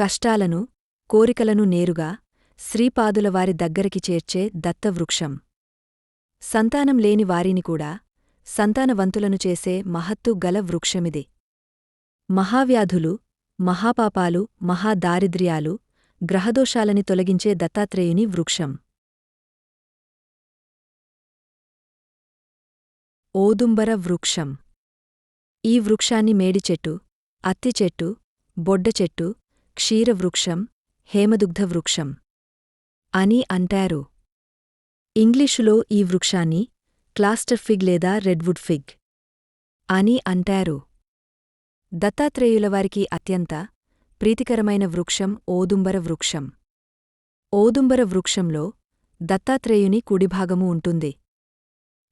కష్టాలను కోరికలను నేరుగా శ్రీపాదులవారి దగ్గరికి చేర్చే దత్తవృక్షం. సంతానం లేని వారిని కూడా సంతానవంతులను చేసే మహత్తు గల వృక్షమిది. మహావ్యాధులు మహాపాపాలు మహాదారిద్ర్యాలు గ్రహదోషాలని తొలగించే దత్తాత్రేయుని వృక్షం. ఓదుంబర వృక్షం. ఈ వృక్షాన్ని మేడిచెట్టు అత్తిచెట్టు బొడ్డచెట్టు క్షీరవృక్షం హేమదుగ్ధ వృక్షం అని అంటారు. ఇంగ్లీషులో ఈ వృక్షాన్ని క్లాస్టర్ ఫిగ్ లేదా రెడ్వుడ్ ఫిగ్ అని అంటారు. దత్తాత్రేయులవారికి అత్యంత ప్రీతికరమైన వృక్షం ఓదుంబర వృక్షం. ఓదుంబర వృక్షంలో దత్తాత్రేయుని కుడిభాగము ఉంటుంది.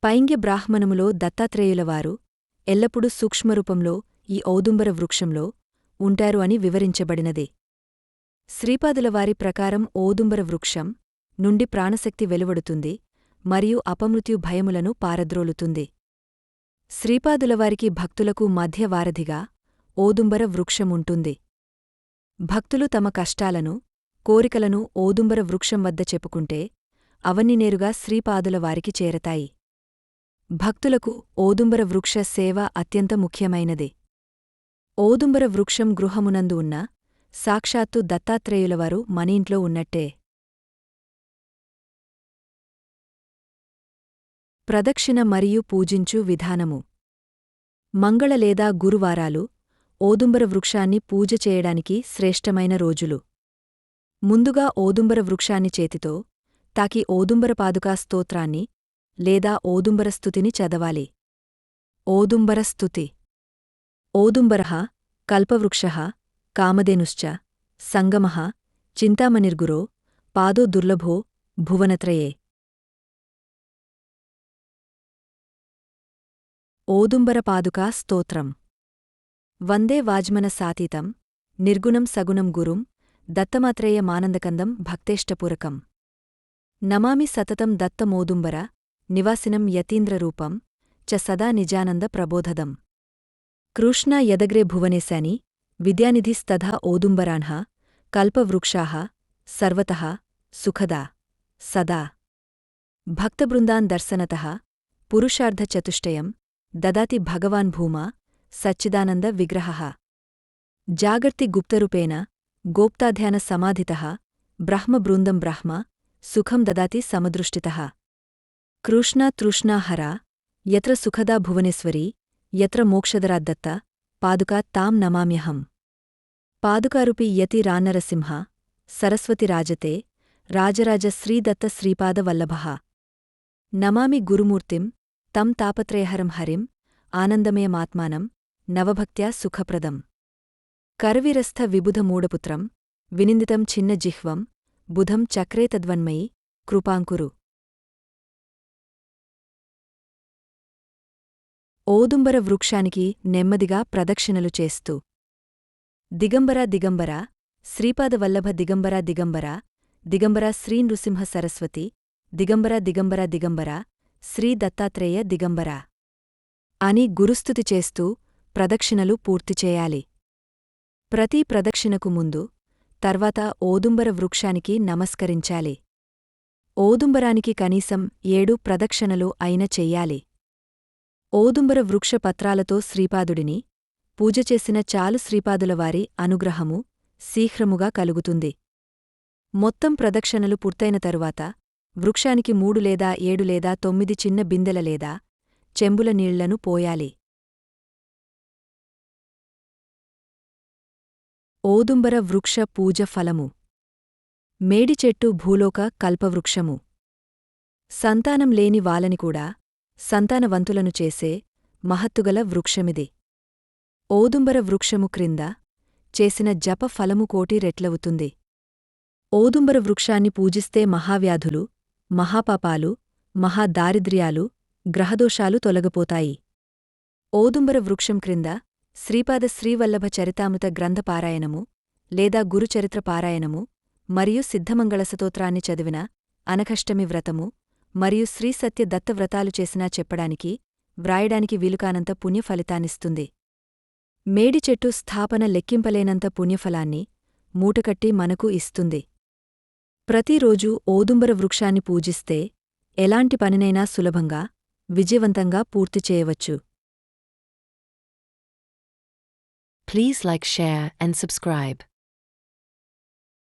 పైంగ్య బ్రాహ్మణములో దత్తాత్రేయులవారు ఎల్లప్పుడూ సూక్ష్మరూపంలో ఈ ఔదుంబర వృక్షంలో ఉంటారు అని వివరించబడినది. శ్రీపాదులవారి ప్రకారం ఓదుంబర వృక్షం నుండి ప్రాణశక్తి వెలువడుతుంది మరియు అపమృత్యు భయములను పారద్రోలుతుంది. శ్రీపాదులవారికి భక్తులకు మధ్య వారధిగా ఓదుంబర వృక్షముంటుంది భక్తులు తమ కష్టాలను కోరికలను ఓదుంబర వృక్షం వద్ద చెప్పుకుంటే అవన్నీ నేరుగా శ్రీపాదులవారికి చేరతాయి. భక్తులకు ఓదుంబర వృక్ష సేవ అత్యంత ముఖ్యమైనది. ఓదుంబర వృక్షం గృహమునందు ఉన్న సాక్షాత్తు దత్తాత్రేయులవారు మనింట్లో ఉన్నట్టే. ప్రదక్షిణ మరియు పూజించు విధానము. మంగళ లేదా గురువారాలు ఓదుంబర వృక్షాన్ని పూజ చేయడానికి శ్రేష్టమైన రోజులు. ముందుగా ఓదుంబర వృక్షాన్ని చేతితో తాకి ఓదుంబర పాదుకా స్తోత్రాన్ని లేదా ఓదుంబర స్థుతిని చదవాలి. ఓదుంబర స్థుతి ఓదుంబర కల్పవృక్ష కామధేనుశ్చ సంగమః చింతామణిర్గురో పాదో దుర్లభో భువనత్రయే. ఓదుంబరపాదుకా స్తోత్రం. వందే వాజ్మన సాతీతం నిర్గుణం సగుణం గురుం దత్తమాత్రేయ మానందకందం భక్తేష్టపూరకం. నమామి సతతం దత్తమోదుంబర నివాసినం యతీంద్రరూపం చ సదా నిజానంద ప్రబోధదం. కృష్ణ యదగ్రే భువనేశాని विद्यानिधिस्तधा ओदुंबरा कल्पवृक्षा सर्वत सुखदा सदा भक्तबृंदा दर्शनत पुरुषाधचतुष्ट ददाति भगवान् सच्चिदानंद विग्रह जागर्ति गुप्तरूपेण गोप्ताध्यान सधि ब्रह्मबृंदम ब्रह्म सुखम ददाति समदृष्टि कृष्णा हरा युखदा भुवनेश्वरी यत्र दत्ता పాదుకా తాం నమామ్యహం. పాదుకారుపి యతి రానరసింహ సరస్వతి రాజతే రాజరాజ శ్రీదత్త శ్రీపాదవల్లభ నమామి గురుమూర్తిం తం తాపత్రయహరం హరిం ఆనందమయమాత్మానం నవభక్త్యా సుఖప్రదం. కరవిరస్థ విబుధ మూడపుత్రం వినిందితం చిన్న జిహ్వం బుధం చక్రే తద్వన్మయి కృపాంకురు. ఓదుంబర వృక్షానికి నెమ్మదిగా ప్రదక్షిణలు చేస్తూ. దిగంబర దిగంబర శ్రీపాదవల్లభ దిగంబర దిగంబర దిగంబర శ్రీ నృసింహ సరస్వతి దిగంబర దిగంబర దిగంబర శ్రీ దత్తాత్రేయ దిగంబర అని గురుస్తుతి చేస్తూ ప్రదక్షిణలు పూర్తిచేయాలి ప్రతి ప్రదక్షిణకు ముందు తర్వాత ఓదుంబర వృక్షానికి నమస్కరించాలి. ఓదుంబరానికి కనీసం ఏడు ప్రదక్షిణలు అయిన చెయ్యాలి. ఓదుంబర వృక్ష పత్రాలతో శ్రీపాదుడిని పూజచేసిన చాలు శ్రీపాదులవారి అనుగ్రహము శీఘ్రముగా కలుగుతుంది. మొత్తం ప్రదక్షిణలు పూర్తయిన తరువాత వృక్షానికి మూడు లేదా ఏడు లేదా తొమ్మిది చిన్న బిందెల లేదా చెంబుల నీళ్ళను పోయాలి. ఓదుంబర వృక్ష పూజ ఫలము. మేడిచెట్టు భూలోక కల్పవృక్షము. సంతానం లేని వాలని కూడా సంతానవంతులను చేసే మహత్తుగల వృక్షమిది. ఓదుంబర వృక్షము క్రింద చేసిన జప ఫలము కోటి రెట్లవుతుంది. ఓదుంబర వృక్షాన్ని పూజిస్తే మహావ్యాధులు మహాపాపాలు మహాదారిద్ర్యాలు గ్రహదోషాలు తొలగపోతాయి. ఓదుంబర వృక్షం క్రింద శ్రీపాద శ్రీవల్లభ చరితామృత గ్రంథపారాయణము లేదా గురుచరిత్ర పారాయణము మరియు సిద్ధమంగళ స్తోత్రాన్ని చదివిన అనకష్టమి వ్రతము మరియు శ్రీసత్య దత్త వ్రతాలు చేసినా చెప్పడానికి వ్రాయడానికి వీలుకానంత పుణ్యఫలితాన్నిస్తుంది. మేడిచెట్టు స్థాపన లెక్కింపలేనంత పుణ్యఫలాన్ని మూటకట్టి మనకు ఇస్తుంది. ప్రతిరోజూ ఓదుంబర వృక్షాన్ని పూజిస్తే ఎలాంటి పనినైనా సులభంగా విజయవంతంగా పూర్తి చేయవచ్చు. Please like share and subscribe